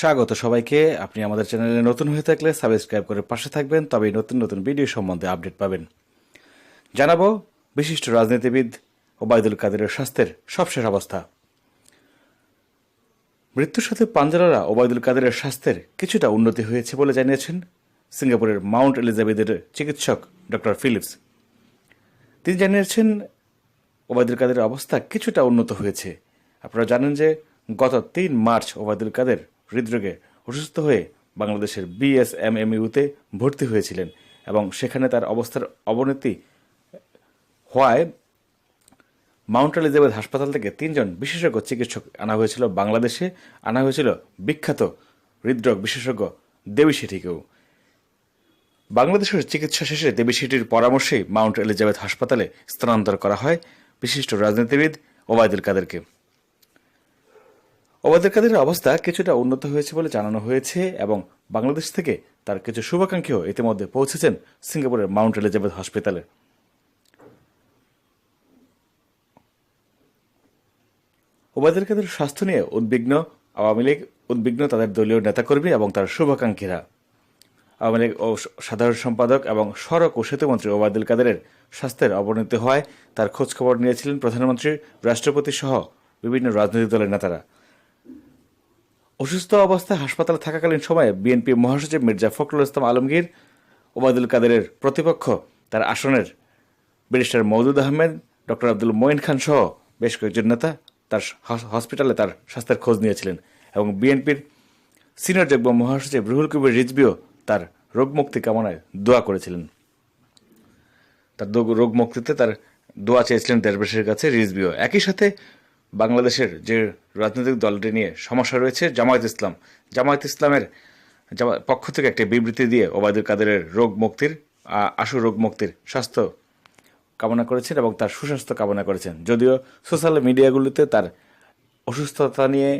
স্বাগত সবাইকে। আপনি আমাদের চ্যানেলে নতুন হয়ে থাকলে সাবস্ক্রাইব করে পাশে থাকবেন, তবেই নতুন নতুন ভিডিও সম্বন্ধে আপডেট পাবেন। জানাব, বিশিষ্ট রাজনীতিবিদ ওবায়দুল কাদেরের স্বাস্থ্যের সবশেষ অবস্থা। মৃত্যুর সাথে পাঞ্জালারা ওবায়দুল কাদেরের স্বাস্থ্যের কিছুটা উন্নতি হয়েছে বলে জানিয়েছেন সিঙ্গাপুরের মাউন্ট এলিজাবেথের চিকিৎসক ডক্টর ফিলিপস। তিনি জানিয়েছেন, ওবায়দুল কাদের অবস্থা কিছুটা উন্নত হয়েছে। আপনারা জানেন যে গত তিন মার্চ ওবায়দুল কাদের হৃদরোগে অসুস্থ হয়ে বাংলাদেশের বিএসএমএমইউতে ভর্তি হয়েছিলেন এবং সেখানে তার অবস্থার অবনতি হওয়ায় মাউন্ট এলিজাবেথ হাসপাতাল থেকে তিনজন বিশেষজ্ঞ চিকিৎসক আনা হয়েছিল বাংলাদেশে। আনা হয়েছিল বিখ্যাত হৃদরোগ বিশেষজ্ঞ দেবী শেঠিকেও বাংলাদেশের চিকিৎসা শেষে দেবী শেঠির পরামর্শেই মাউন্ট এলিজাবেথ হাসপাতালে স্থানান্তর করা হয়। বিশিষ্ট রাজনীতিবিদ ওবায়দুল কাদেরকে। ওবায়দুল অবস্থা কিছুটা উন্নত হয়েছে বলে জানানো হয়েছে এবং বাংলাদেশ থেকে তার কিছু শুভাকাঙ্ক্ষীও ইতিমধ্যে পৌঁছেছেন সিঙ্গাপুরের মাউন্ট এলিজাবেথ হসপিটালে। ওবায়দুল কাদের স্বাস্থ্য নিয়ে উদ্বিগ্ন আওয়ামী লীগ, উদ্বিগ্ন তাদের দলীয় নেতাকর্মী এবং তার শুভাকাঙ্ক্ষীরা। আওয়ামী লীগ ও সাধারণ সম্পাদক এবং সড়ক ও সেতুমন্ত্রী ওবায়দুল কাদেরের স্বাস্থ্যের অবনতি হওয়ায় তার খোঁজখবর নিয়েছিলেন প্রধানমন্ত্রী, রাষ্ট্রপতি সহ বিভিন্ন রাজনৈতিক দলের নেতারা। অসুস্থ অবস্থায় হাসপাতালে থাকাকালীন সময়ে বিএনপি মহাসচিব মির্জা ফখরুল ইসলাম আলমগীর, ওবায়দুল কাদেরের প্রতিপক্ষ, তার আসনের ব্যারিস্টার মৌদুদ আহমেদ, ডক্টর আব্দুল মঈন খান সহ বেশ কয়েকজন নেতা তার হসপিটালে তার স্বাস্থ্যের খোঁজ নিয়েছিলেন এবং বিএনপির সিনিয়র যুগ্ম মহাসচিব রুহুল কবির রিজবিও তার রোগমুক্তি কামনায় দোয়া করেছিলেন। তার দো- রোগ মুক্তিতে তার দোয়া চেয়েছিলেন দেশবাসীর কাছে রিজবিও একই সাথে বাংলাদেশের যে রাজনৈতিক দলটি নিয়ে সমস্যা রয়েছে, জামায়াত ইসলাম। জামায়াত ইসলামের পক্ষ থেকে একটি বিবৃতি দিয়ে ওবায়দুল কাদেরের রোগ মুক্তির আশু রোগ মুক্তির স্বাস্থ্য কামনা করেছেন এবং তার সুস্বাস্থ্য কামনা করেছেন। যদিও সোশ্যাল মিডিয়াগুলিতে তার অসুস্থতা নিয়ে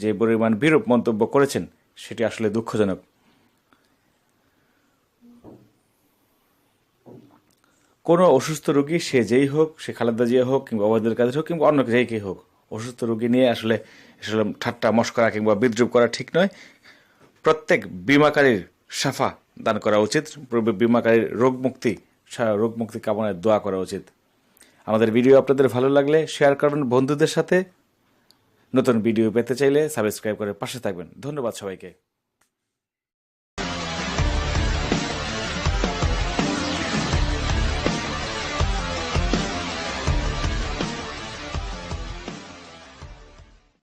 যে পরিমাণ বিরূপ মন্তব্য করেছেন, সেটি আসলে দুঃখজনক। কোনো অসুস্থ রোগী সে যেই হোক, সে খালেদা জিয়া হোক কিংবা ওবায়দুল কাদের হোক কিংবা অন্য যেই কে হোক অসুস্থ রোগী নিয়ে আসলে আসলে ঠাট্টা, মস্করা কিংবা বিদ্রুপ করা ঠিক নয়। প্রত্যেক বিমাকারীর সাফা দান করা উচিত। বিমাকারীর রোগ মুক্তি সা- রোগ মুক্তি কামনায় দোয়া করা উচিত। আমাদের ভিডিও আপনাদের ভালো লাগলে শেয়ার করবেন বন্ধুদের সাথে। নতুন ভিডিও পেতে চাইলে সাবস্ক্রাইব করে পাশে থাকবেন। ধন্যবাদ সবাইকে।